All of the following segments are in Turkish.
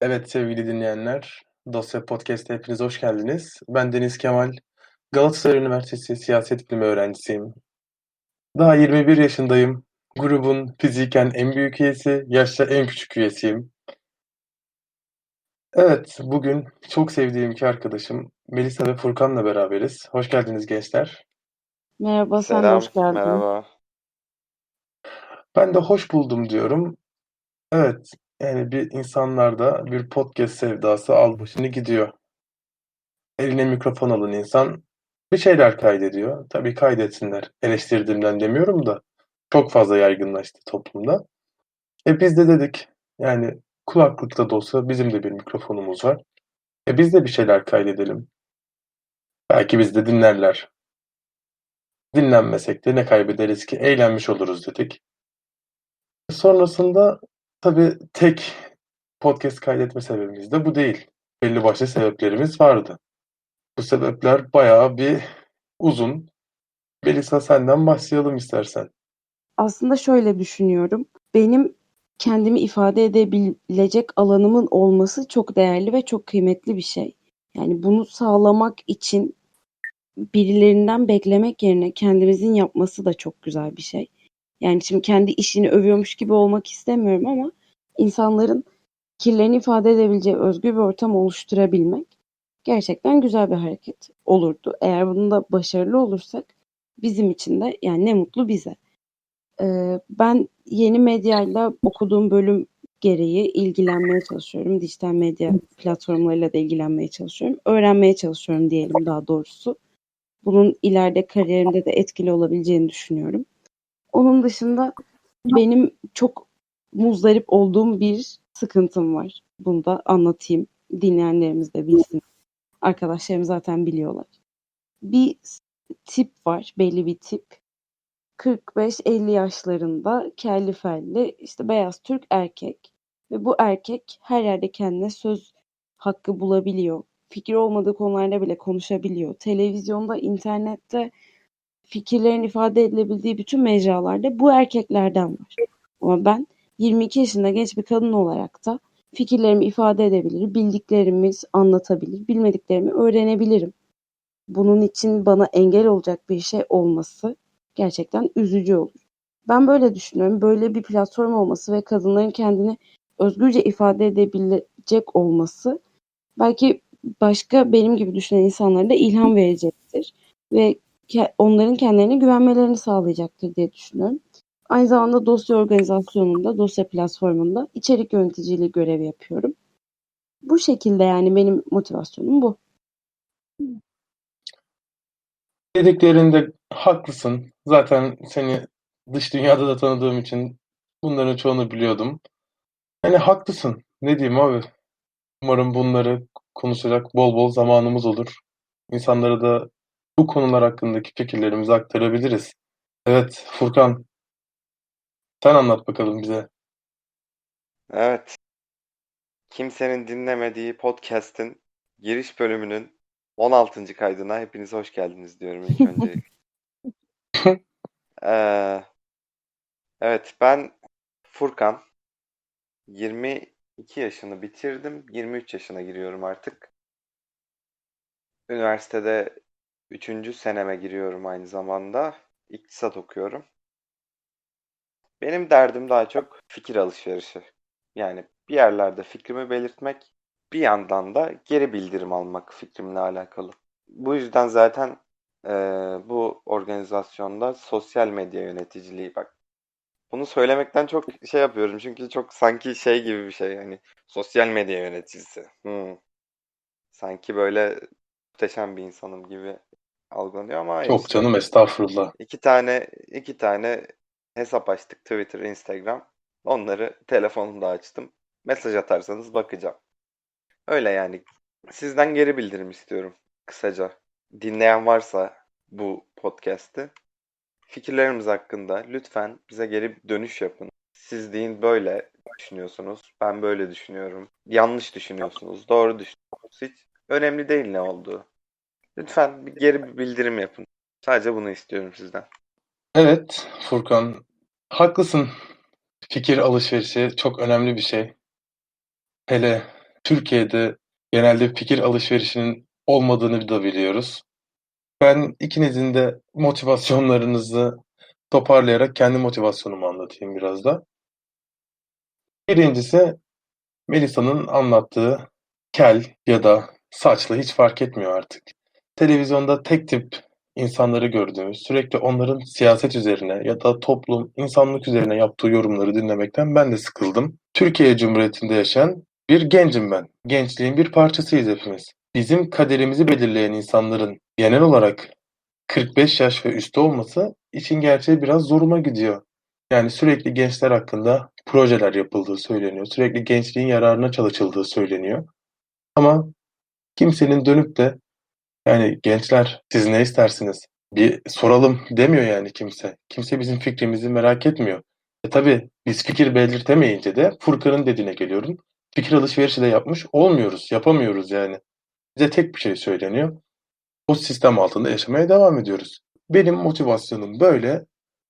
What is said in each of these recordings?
Evet sevgili dinleyenler, Dosya Podcast'a hepiniz hoş geldiniz. Ben Deniz Kemal, Galatasaray Üniversitesi Siyaset Bilimi öğrencisiyim. Daha 21 yaşındayım. Grubun fiziken en büyük üyesi, yaşça en küçük üyesiyim. Evet, bugün çok sevdiğim iki arkadaşım Melisa ve Furkan'la beraberiz. Hoş geldiniz gençler. Merhaba, sen Selam, hoş geldin. merhaba. Ben de hoş buldum diyorum. Evet, yani bir insanlarda bir podcast sevdası al başını gidiyor. Eline mikrofon alın insan bir şeyler kaydediyor. Tabii kaydetsinler. Eleştirdiğimden demiyorum da çok fazla yaygınlaştı toplumda. E biz de dedik yani kulaklıkta da olsa bizim de bir mikrofonumuz var. E biz de bir şeyler kaydedelim. Belki biz de dinlerler. Dinlenmesek de ne kaybederiz ki? Eğlenmiş oluruz dedik. Sonrasında tabii tek podcast kaydetme sebebimiz de bu değil. Belli başlı sebeplerimiz vardı. Bu sebepler bayağı bir uzun. Melisa senden başlayalım istersen. Aslında şöyle düşünüyorum. Benim kendimi ifade edebilecek alanımın olması çok değerli ve çok kıymetli bir şey. Yani bunu sağlamak için birilerinden beklemek yerine kendimizin yapması da çok güzel bir şey. Yani şimdi kendi işini övüyormuş gibi olmak istemiyorum ama insanların fikirlerini ifade edebileceği özgür bir ortam oluşturabilmek gerçekten güzel bir hareket olurdu. Eğer bunda başarılı olursak bizim için de yani ne mutlu bize. Ee, ben yeni medyayla okuduğum bölüm gereği ilgilenmeye çalışıyorum. Dijital medya platformlarıyla da ilgilenmeye çalışıyorum. Öğrenmeye çalışıyorum diyelim daha doğrusu. Bunun ileride kariyerimde de etkili olabileceğini düşünüyorum. Onun dışında benim çok muzdarip olduğum bir sıkıntım var. Bunu da anlatayım. Dinleyenlerimiz de bilsin. Arkadaşlarım zaten biliyorlar. Bir tip var, belli bir tip. 45-50 yaşlarında kelli felli işte beyaz Türk erkek ve bu erkek her yerde kendine söz hakkı bulabiliyor. Fikir olmadığı konularda bile konuşabiliyor. Televizyonda, internette fikirlerin ifade edilebildiği bütün mecralarda bu erkeklerden var. Ama ben 22 yaşında genç bir kadın olarak da fikirlerimi ifade edebilir, bildiklerimi anlatabilir, bilmediklerimi öğrenebilirim. Bunun için bana engel olacak bir şey olması gerçekten üzücü olur. Ben böyle düşünüyorum. Böyle bir platform olması ve kadınların kendini özgürce ifade edebilecek olması belki başka benim gibi düşünen insanlara da ilham verecektir ve onların kendilerine güvenmelerini sağlayacaktır diye düşünüyorum. Aynı zamanda dosya organizasyonunda, dosya platformunda içerik yöneticiliği görev yapıyorum. Bu şekilde yani benim motivasyonum bu. Dediklerinde haklısın. Zaten seni dış dünyada da tanıdığım için bunların çoğunu biliyordum. Yani haklısın. Ne diyeyim abi? Umarım bunları konuşacak bol bol zamanımız olur. İnsanlara da bu konular hakkındaki fikirlerimizi aktarabiliriz. Evet, Furkan. Sen anlat bakalım bize. Evet. Kimsenin dinlemediği podcast'in giriş bölümünün 16. kaydına hepiniz hoş geldiniz diyorum ilk önce. ee, evet ben Furkan. 22 yaşını bitirdim. 23 yaşına giriyorum artık. Üniversitede 3. seneme giriyorum aynı zamanda. İktisat okuyorum. Benim derdim daha çok fikir alışverişi. Yani bir yerlerde fikrimi belirtmek, bir yandan da geri bildirim almak fikrimle alakalı. Bu yüzden zaten e, bu organizasyonda sosyal medya yöneticiliği bak. Bunu söylemekten çok şey yapıyorum çünkü çok sanki şey gibi bir şey yani sosyal medya yöneticisi. Hmm. Sanki böyle muhteşem bir insanım gibi algılanıyor ama Çok işte canım estağfurullah. iki tane iki tane hesap açtık Twitter, Instagram. Onları telefonumda açtım. Mesaj atarsanız bakacağım. Öyle yani. Sizden geri bildirim istiyorum kısaca. Dinleyen varsa bu podcast'i fikirlerimiz hakkında lütfen bize geri dönüş yapın. Siz deyin böyle düşünüyorsunuz. Ben böyle düşünüyorum. Yanlış düşünüyorsunuz. Doğru düşünüyorsunuz. Hiç önemli değil ne olduğu. Lütfen bir geri bir bildirim yapın. Sadece bunu istiyorum sizden. Evet, Furkan. Haklısın. Fikir alışverişi çok önemli bir şey. Hele Türkiye'de genelde fikir alışverişinin olmadığını da biliyoruz. Ben ikinizin de motivasyonlarınızı toparlayarak kendi motivasyonumu anlatayım biraz da. Birincisi Melisa'nın anlattığı kel ya da saçlı hiç fark etmiyor artık. Televizyonda tek tip insanları gördüğümüz, sürekli onların siyaset üzerine ya da toplum, insanlık üzerine yaptığı yorumları dinlemekten ben de sıkıldım. Türkiye Cumhuriyeti'nde yaşayan bir gencim ben. Gençliğin bir parçasıyız hepimiz. Bizim kaderimizi belirleyen insanların genel olarak 45 yaş ve üstü olması için gerçeği biraz zoruma gidiyor. Yani sürekli gençler hakkında projeler yapıldığı söyleniyor. Sürekli gençliğin yararına çalışıldığı söyleniyor. Ama kimsenin dönüp de yani gençler siz ne istersiniz? Bir soralım demiyor yani kimse. Kimse bizim fikrimizi merak etmiyor. E tabii biz fikir belirtemeyince de Furkan'ın dediğine geliyorum. Fikir alışverişi de yapmış olmuyoruz, yapamıyoruz yani. Bize tek bir şey söyleniyor. O sistem altında yaşamaya devam ediyoruz. Benim motivasyonum böyle.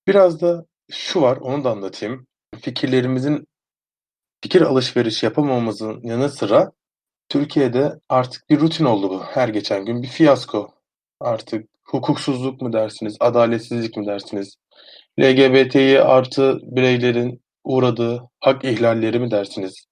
Biraz da şu var, onu da anlatayım. Fikirlerimizin fikir alışverişi yapamamamızın yanı sıra Türkiye'de artık bir rutin oldu bu. Her geçen gün bir fiyasko. Artık hukuksuzluk mu dersiniz, adaletsizlik mi dersiniz? LGBTİ artı bireylerin uğradığı hak ihlalleri mi dersiniz?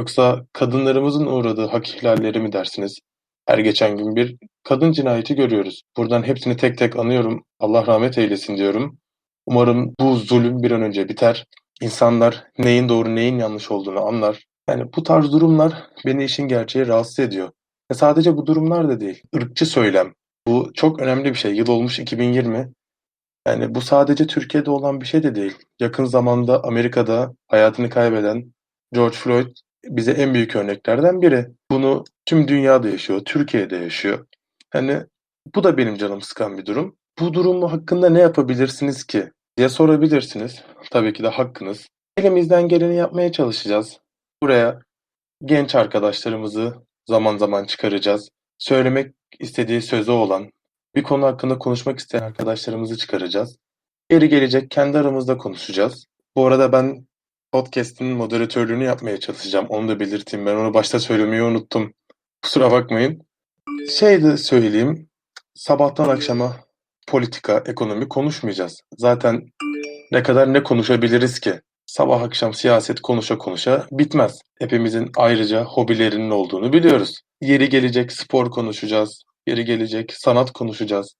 Yoksa kadınlarımızın uğradığı hak ihlalleri mi dersiniz? Her geçen gün bir kadın cinayeti görüyoruz. Buradan hepsini tek tek anıyorum. Allah rahmet eylesin diyorum. Umarım bu zulüm bir an önce biter. İnsanlar neyin doğru neyin yanlış olduğunu anlar. Yani bu tarz durumlar beni işin gerçeği rahatsız ediyor. Ve sadece bu durumlar da değil. Irkçı söylem. Bu çok önemli bir şey. Yıl olmuş 2020. Yani bu sadece Türkiye'de olan bir şey de değil. Yakın zamanda Amerika'da hayatını kaybeden George Floyd bize en büyük örneklerden biri. Bunu tüm dünyada yaşıyor, Türkiye'de yaşıyor. Hani bu da benim canım sıkan bir durum. Bu durumu hakkında ne yapabilirsiniz ki diye sorabilirsiniz. Tabii ki de hakkınız. Elimizden geleni yapmaya çalışacağız. Buraya genç arkadaşlarımızı zaman zaman çıkaracağız. Söylemek istediği sözü olan, bir konu hakkında konuşmak isteyen arkadaşlarımızı çıkaracağız. Geri gelecek kendi aramızda konuşacağız. Bu arada ben podcast'in moderatörlüğünü yapmaya çalışacağım. Onu da belirteyim. Ben onu başta söylemeyi unuttum. Kusura bakmayın. Şey de söyleyeyim. Sabahtan akşama politika, ekonomi konuşmayacağız. Zaten ne kadar ne konuşabiliriz ki? Sabah akşam siyaset konuşa konuşa bitmez. Hepimizin ayrıca hobilerinin olduğunu biliyoruz. Yeri gelecek spor konuşacağız. Yeri gelecek sanat konuşacağız.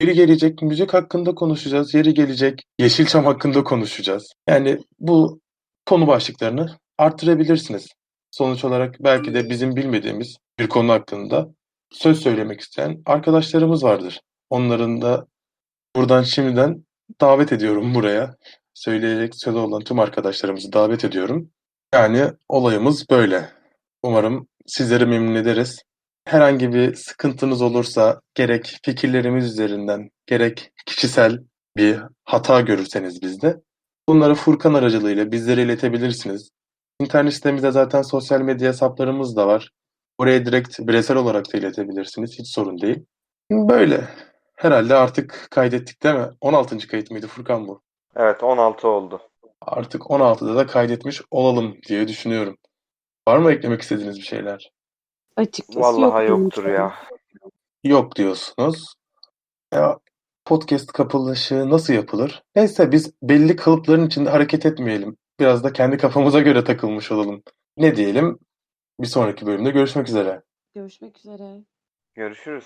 Yeri gelecek müzik hakkında konuşacağız. Yeri gelecek Yeşilçam hakkında konuşacağız. Yani bu konu başlıklarını arttırabilirsiniz. Sonuç olarak belki de bizim bilmediğimiz bir konu hakkında söz söylemek isteyen arkadaşlarımız vardır. Onların da buradan şimdiden davet ediyorum buraya. Söyleyecek sözü olan tüm arkadaşlarımızı davet ediyorum. Yani olayımız böyle. Umarım sizleri memnun ederiz. Herhangi bir sıkıntınız olursa gerek fikirlerimiz üzerinden gerek kişisel bir hata görürseniz bizde bunları Furkan aracılığıyla bizlere iletebilirsiniz. İnternet sitemizde zaten sosyal medya hesaplarımız da var. Oraya direkt bireysel olarak da iletebilirsiniz. Hiç sorun değil. Böyle. Herhalde artık kaydettik değil mi? 16. kayıt mıydı Furkan bu? Evet 16 oldu. Artık 16'da da kaydetmiş olalım diye düşünüyorum. Var mı eklemek istediğiniz bir şeyler? Açıkçası Vallahi yok yoktur benim ya. Yok diyorsunuz. Ya podcast kapanışı nasıl yapılır? Neyse biz belli kalıpların içinde hareket etmeyelim. Biraz da kendi kafamıza göre takılmış olalım. Ne diyelim? Bir sonraki bölümde görüşmek üzere. Görüşmek üzere. Görüşürüz.